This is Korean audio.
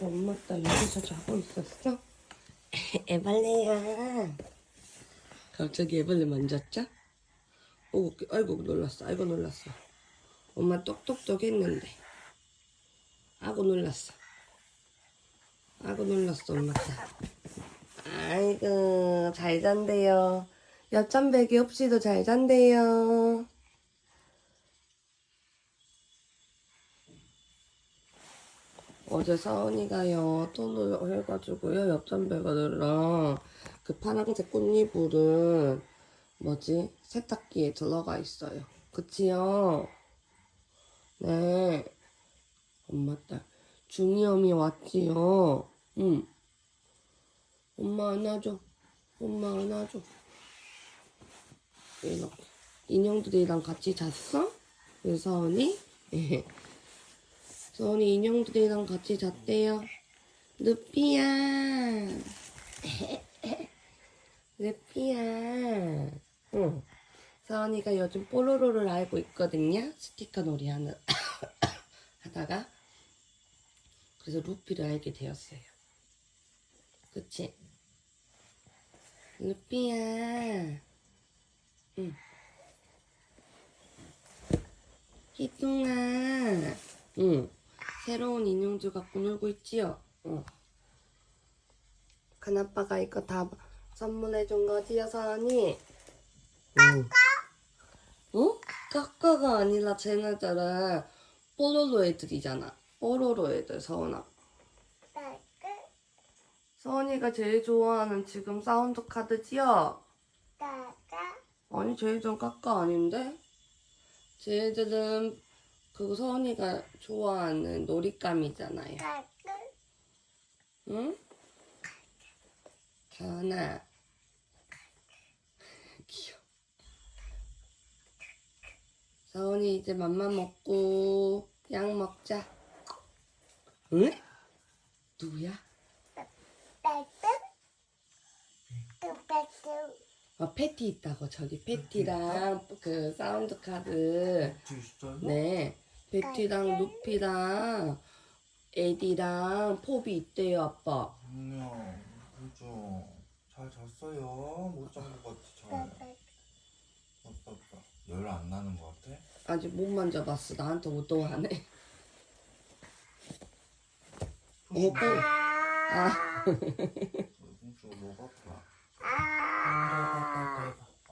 엄마 딸 여기서 자고 있었어? 애벌레야. 갑자기 애벌레 만졌죠? 오, 아이고 놀랐어. 아이고 놀랐어. 엄마 똑똑똑 했는데. 아고 놀랐어. 아고 놀랐어 엄마 딸. 아이고 잘 잔대요. 여천백이 없이도 잘 잔대요. 어제 서은이가요 또 해가지고요 옆잠베가들랑 그 파란색 꽃이불은 뭐지? 세탁기에 들어가 있어요. 그치요? 네. 엄마 딸. 중이염이 왔지요? 응. 엄마 안아줘. 엄마 안아줘. 이렇게. 인형들이랑 같이 잤어? 그 서은이? 서은이 인형들이랑 같이 잤대요. 루피야. 루피야. 응. 서은이가 요즘 뽀로로를 알고 있거든요. 스티커 놀이 하는 하다가 그래서 루피를 알게 되었어요. 그치? 루피야. 응. 희둥아. 응. 새로운 인형들 갖고 놀고 있지요? 응. 큰아빠가 이거 다 선물해 준 거지요, 서은이? 응. 어? 까까가 아니라 쟤네들은 뽀로로 애들이잖아. 뽀로로 애들, 서은아. 서은이가 제일 좋아하는 지금 사운드 카드지요? 아니, 쟤들은 까까 아닌데? 쟤들은 그 서은이가 좋아하는 놀잇감이잖아요. 응? 전아. 귀여워. 서은이 이제 맘만 먹고 약 먹자. 응? 누구야? 어, 패티 있다고 저기 패티랑 그 사운드 카드. 있어요? 네. 패티랑 루피랑 에디랑 포비 있대요 아빠. 아니요, 그죠. 잘 잤어요. 못 잔 것 같아, 잘. 아빠, 열안 나는 것 같아? 아직 못 만져봤어. 나한테 오도하네 오빠 아. 뭉치가 뭐가 아파? Ah.